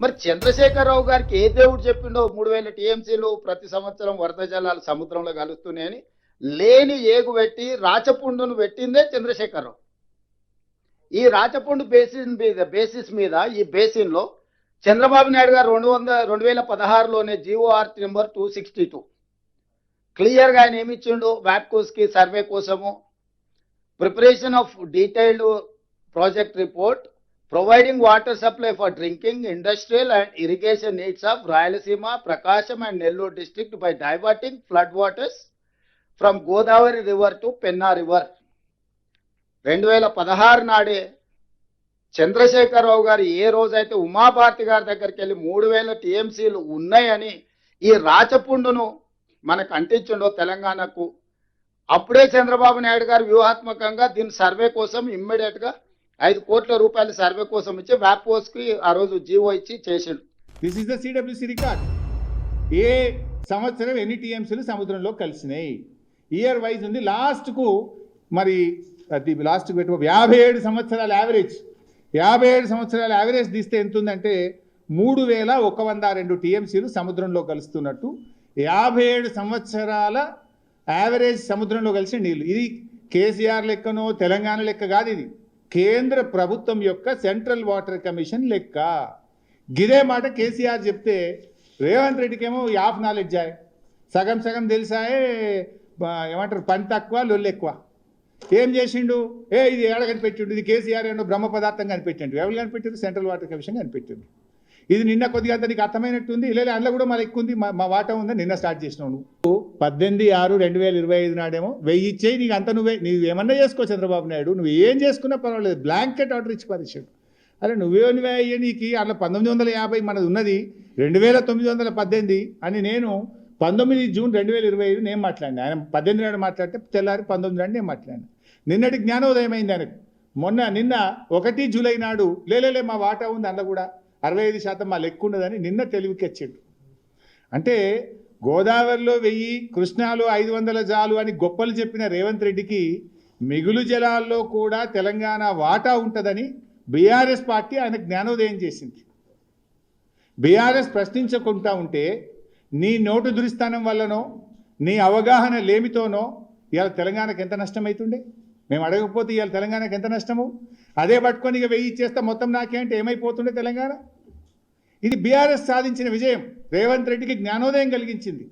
మరి చంద్రశేఖరరావు గారికి ఏ దేవుడు చెప్పిండో మూడు వేల టీఎంసీలు ప్రతి సంవత్సరం వరద జలాలు సముద్రంలో కలుస్తున్నాయని లేని ఏగు పెట్టి రాచపుండును పెట్టిందే చంద్రశేఖరరావు. ఈ రాచపుండు బేసిన్ మీద బేసిస్ మీద ఈ బేసిన్లో చంద్రబాబు నాయుడు గారు రెండు వందల రెండు వేల పదహారులోనే G O R number two sixty two. క్లియర్గా ఆయన ఏమి ఇచ్చిండు వ్యాప్కోస్కి సర్వే కోసము preparation of detailed project report providing water supply for drinking industrial and irrigation needs of Rayalaseema Prakasam and Nellore district by diverting flood waters from Godavari river to Penna river రెండు వేల పదహారు నాడే చంద్రశేఖరరావు గారు ఏ రోజైతే ఉమాభారతి గారి దగ్గరికి వెళ్ళి మూడు వేల టీఎంసీలు ఉన్నాయని ఈ రాచపుండును మనకు అంటించుండో తెలంగాణకు అప్పుడే చంద్రబాబు నాయుడు గారు వ్యూహాత్మకంగా దీని సర్వే కోసం ఇమ్మీడియట్గా ఐదు కోట్ల రూపాయలు సర్వే కోసం ఇచ్చి వ్యాపోస్కి ఆ రోజు జీవో ఇచ్చి చేసిండు. This is the CWC record ఏ సంవత్సరం ఎన్ని టీఎంసీలు సముద్రంలో కలిసినాయి? ఇయర్ వైజ్ ఉంది. లాస్ట్కు మరి అది లాస్ట్కు పెట్టుకో యాభై ఏడు సంవత్సరాల యావరేజ్ యాభై ఏడు సంవత్సరాల యావరేజ్ తీస్తే ఎంత ఉందంటే మూడు వేల ఒక వంద రెండు టీఎంసీలు సముద్రంలో కలుస్తున్నట్టు యాభై ఏడు సంవత్సరాల యావరేజ్ సముద్రంలో కలిసిన నీళ్ళు. ఇది కేసీఆర్ లెక్కనో తెలంగాణ లెక్క కాదు ఇది. కేంద్ర ప్రభుత్వం యొక్క సెంట్రల్ వాటర్ కమిషన్ లెక్క. గిదే మాట కేసీఆర్ చెప్తే రేవంత్ రెడ్డికేమో యాఫ్ నాలెడ్జ్ ఆయ్. సగం సగం తెలిసాయే ఏమంటారు పని తక్కువ లొల్లు ఎక్కువ. ఏం చేసిండు? ఏ ఇది ఏడ కనిపెట్టిండు? ఇది కేసీఆర్ ఏమో బ్రహ్మ పదార్థం కనిపెట్టిండు? ఎవరు కనిపెట్టారు సెంట్రల్ వాటర్ కమిషన్ కనిపెట్టిండు ఇది నిన్న కొద్దిగా అంత నీకు అర్థమైనట్టుంది. లేదా అందులో కూడా మళ్ళీ ఎక్కువ ఉంది. మా వాటా ఉందని నిన్న స్టార్ట్ చేసినావు నువ్వు. పద్దెనిమిది ఆరు రెండు వేల ఇరవై ఐదు నాడేమో వెయ్యి ఇచ్చేయి నీకు అంత నువ్వే నువ్వు ఏమన్నా చేసుకో చంద్రబాబు నాయుడు. నువ్వు ఏం చేసుకున్నా పర్వాలేదు. బ్లాంకెట్ ఆర్డర్ ఇచ్చి పరిచాడు అరే నువ్వే నువ్వే అయ్యే నీకు అందులో పంతొమ్మిది వందల యాభై మనది ఉన్నది. రెండు వేల తొమ్మిది వందల పద్దెనిమిది అని నేను పంతొమ్మిది జూన్ రెండు వేల ఇరవై ఐదు నేను మాట్లాడినా. ఆయన పద్దెనిమిది నాడు మాట్లాడితే తెల్లారి పంతొమ్మిది నాడు నేను మాట్లాడినా. నిన్నటి జ్ఞానోదయం అయింది ఆయనకు. మొన్న నిన్న ఒకటి జూలై నాడు లేలేలే మా వాటా ఉంది అందులో కూడా. అరవై ఐదు శాతం మా లెక్క ఉండదని నిన్న తెలివికెచ్చిండు. అంటే గోదావరిలో వెయ్యి కృష్ణాలో ఐదు వందల జాలు అని గొప్పలు చెప్పిన రేవంత్ రెడ్డికి మిగులు జలాల్లో కూడా తెలంగాణ వాటా ఉంటుందని బీఆర్ఎస్ పార్టీ ఆయన జ్ఞానోదయం చేసింది. బీఆర్ఎస్ ప్రశ్నించకుండా ఉంటే నీ నోటు దురిస్థానం వల్లనో నీ అవగాహన లేమితోనో ఇవాళ తెలంగాణకు ఎంత నష్టమవుతుండే మేము అడగకపోతే ఇవాళ తెలంగాణకు ఎంత నష్టము? అదే పట్టుకొని ఇక వెయ్యి ఇచ్చేస్తే మొత్తం నాకే ఏమైపోతుండే తెలంగాణ? ఇది బీఆర్ఎస్ సాధించిన విజయం. రేవంత్ రెడ్డికి జ్ఞానోదయం కలిగించింది.